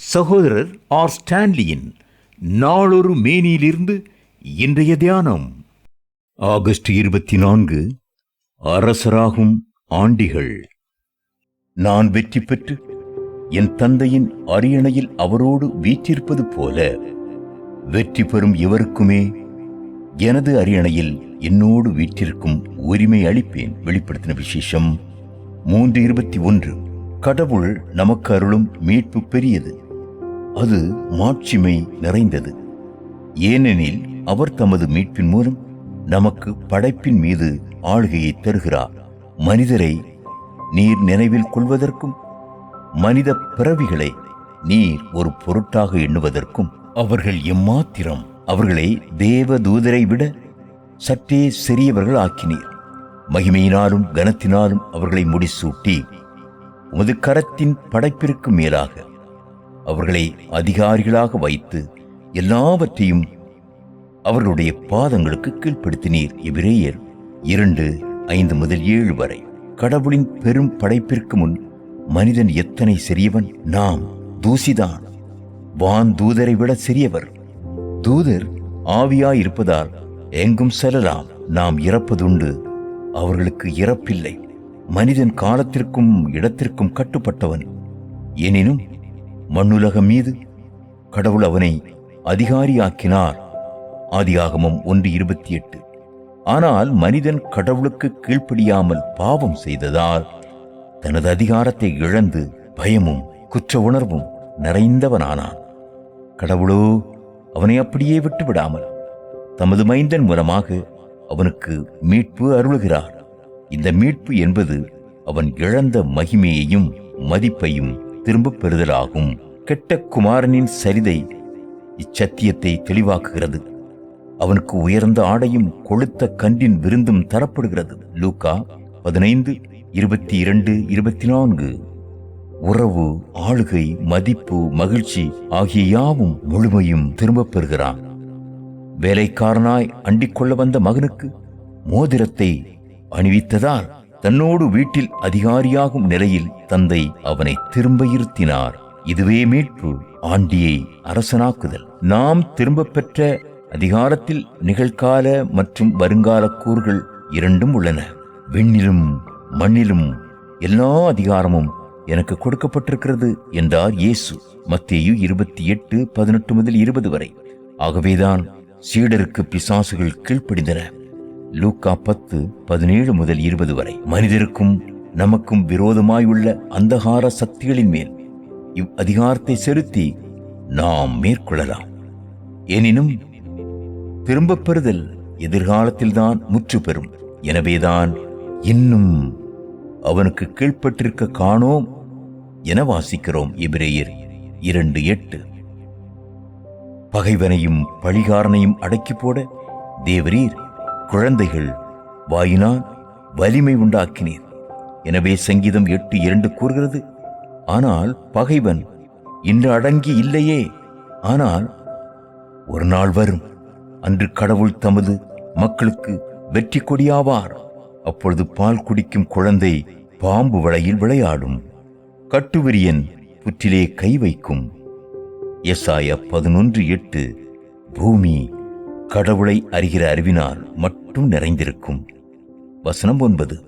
சகோதரர் ஆர் ஸ்டான்லியின் நாளொரு மேனியிலிருந்து இன்றைய தியானம். ஆகஸ்ட் இருபத்தி நான்கு அரசராகும் ஆண்டிகள். நான் வெற்றி பெற்று என் தந்தையின் அரியணையில் அவரோடு வீற்றிருப்பது போல வெற்றி பெறும் இவருக்குமே எனது அரியணையில் என்னோடு வீற்றிருக்கும் உரிமை அளிப்பேன். வெளிப்படுத்தின விசேஷம் மூன்று இருபத்தி ஒன்று. கடவுள் நமக்கு அருளும் மீட்பு பெரியது. அது மாட்சிமை நிறைந்தது. ஏனெனில் அவர் தமது மீட்பின் மூலம் நமக்கு படைப்பின் மீது ஆளுகையை தருகிறார். மனிதரை நீர் நினைவில் கொள்வதற்கும் மனித பிறவிகளை நீர் ஒரு பொருட்டாக எண்ணுவதற்கும் அவர்கள் எம்மாத்திரம். அவர்களை தேவ தூதரை விட சற்றே சிறியவர்கள் ஆக்கினீர். மகிமையினாலும் கனத்தினாலும் அவர்களை முடிசூட்டி உமது கரத்தின் படைப்பிற்கு மேலாக அவர்களை அதிகாரிகளாக வைத்து எல்லாவற்றையும் அவர்களுடைய பாதங்களுக்கு கீழ்ப்படுத்தினீர் இவ்விரேயர் இரண்டு ஐந்து முதல் ஏழு வரை. கடவுளின் பெரும் படைப்பிற்கு முன் மனிதன் எத்தனை சிறியவன்? நாம் தூசிதான். வான் தூதரை விட சிறியவர். தூதர் ஆவியாயிருப்பதால் எங்கும் செல்லலாம். நாம் இறப்பதுண்டு. அவர்களுக்கு இறப்பில்லை. மனிதன் காலத்திற்கும் இடத்திற்கும் கட்டுப்பட்டவன். எனினும் மண்ணுலகம் மீது? கடவுள் அவனை அதிகாரியாக்கினார். ஆதியாகமம் ஒன்று இருபத்தி எட்டு. ஆனால் மனிதன் கடவுளுக்கு கீழ்ப்படியாமல் பாவம் செய்ததால் தனது அதிகாரத்தை இழந்து பயமும் குற்ற உணர்வும் நிறைந்தவனானான். கடவுளோ அவனை அப்படியே விட்டுவிடாமல் தமது மைந்தன் மூலமாக அவனுக்கு மீட்பு அருளுகிறார். இந்த மீட்பு என்பது அவன் இழந்த மகிமையையும் மதிப்பையும் திரும்பப் பெறுதலாகும். கெட்ட குமாரனின் சரிதை இச்சத்தியத்தை தெளிவாக்குகிறது. அவனுக்கு உயர்ந்த ஆடையும் கொளுத்த கன்றின் விருந்தும் தரப்படுகிறது. லூக்கா பதினைந்து இருபத்தி இரண்டு இருபத்தி நான்கு. உறவு ஆளுகை மதிப்பு மகிழ்ச்சி ஆகிய யாவும் முழுமையும் திரும்பப் பெறுகிறான். வேலைக்காரனாய் அண்டிக் கொள்ள வந்த மகனுக்கு மோதிரத்தை அணிவித்ததால் தன்னோடு வீட்டில் அதிகாரியாகும் நிலையில் தந்தை அவனை திரும்ப இருத்தினார். இதுவே மீட்பு ஆண்டியை அரசனாக்குதல். நாம் திரும்ப பெற்ற அதிகாரத்தில் நிகழ்கால மற்றும் வருங்கால கூறுகள் இரண்டும் உள்ளன. விண்ணிலும் மண்ணிலும் எல்லா அதிகாரமும் எனக்கு கொடுக்கப்பட்டிருக்கிறது என்றார் இயேசு. மத்தேயு இருபத்தி எட்டு பதினெட்டு முதல் இருபது வரை. ஆகவேதான் சீடருக்கு பிசாசுகள் கீழ்ப்படிந்தன. லூக்கா பத்து பதினேழு முதல் இருபது வரை. மனிதருக்கும் நமக்கும் விரோதமாயுள்ள அந்தகார சக்திகளின் மேல் இவ் அதிகாரத்தை செலுத்தி நாம் மேற்கொள்ளலாம். எனினும் திரும்பப் பெறுதல் எதிர்காலத்தில்தான் முற்று பெறும். எனவேதான் இன்னும் அவனுக்கு கீழ்ப்பட்டிருக்க காணோம் என வாசிக்கிறோம். எபிரேயர் இரண்டு எட்டு. பகைவனையும் பழிகாரனையும் அடக்கி போட தேவரீர் குழந்தைகள் வாயினால் வலிமை உண்டாக்கினீர். எனவே சங்கீதம் எட்டு இரண்டு கூறுகிறது ஆனால் பகைவன் இன்று அடங்கி இல்லையே. ஆனால் ஒரு நாள் வரும் அன்று கடவுள் தமது மக்களுக்கு வெற்றி கொடியாவார். அப்பொழுது பால் குடிக்கும் குழந்தை பாம்பு வளையில் விளையாடும். கட்டுவிரியன் புற்றிலே கை வைக்கும். எசாய பதினொன்று எட்டு பூமி கடவுளை அறிகிற அறிவினால் மட்டும் நிறைந்திருக்கும். வசனம் ஒன்பது.